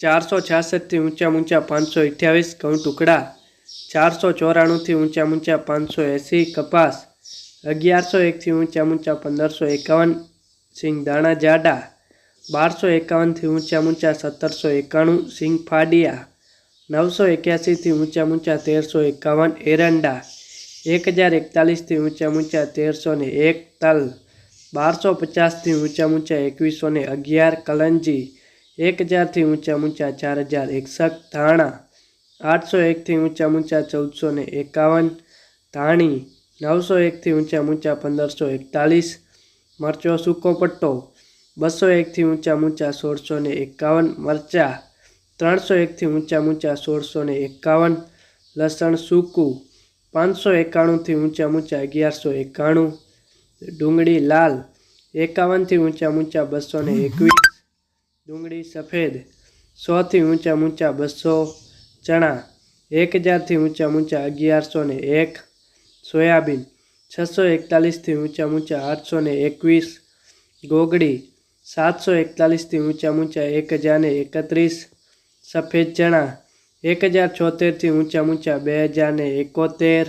ચારસો છાસઠથી ઊંચા ઊંચા પાંચસો અઠ્યાવીસ ઘઉં ટુકડા, ચારસો ચોરાણુંથી ઊંચા ઊંચા પાંચસો એંસી કપાસ, અગિયારસો એકથી ઊંચા ઊંચા પંદરસો એકાવન સિંગ દાણા જાડા, બારસો એકાવનથી ઊંચા ઊંચા સત્તરસો એકાણું સિંગ ફાડિયા, નવસો એક્યાસીથી ઊંચા ઊંચા તેરસો એકાવન એરંડા એક હજાર એકતાલીસથી ઊંચા ઊંચા તેરસો ને એક તલ, બારસો પચાસથી ઊંચા ઊંચા એકવીસો ને અગિયાર કલંજી એક હજારથી ઊંચા ઊંચા ચાર હજાર એકસઠ ધાણા, આઠસો એકથી ઊંચા ઊંચા ચૌદસો ને એકાવન ધાણી, નવસો એકથી ઊંચા ઊંચા પંદરસો એકતાલીસ મરચો સૂકો પટ્ટો, બસો એકથી ઊંચા ઊંચા સોળસો ને એકાવન મરચા, ત્રણસો એકથી ઊંચા ઊંચા સોળસો ને એકાવન લસણ સૂકું, પાંચસો એકાણુંથી ઊંચા ઊંચા અગિયારસો એકાણું ડુંગળી લાલ એકાવનથી ઊંચા ઊંચા બસો ને એકવીસ ડુંગળી સફેદ, સોથી ઊંચા ઊંચા બસો ચણા, એક હજારથી ઊંચા ઊંચા અગિયારસો ને એક સોયાબીન, છસો એકતાલીસથી ઊંચા ઊંચા આઠસો ને એકવીસ ગોગડી, સાતસો એકતાલીસથી ઊંચા ઊંચા એક હજાર ને એકત્રીસ સફેદ ચણા, એક હજાર છોતેરથી ઊંચા ઊંચા બે હજાર ને એકોતેર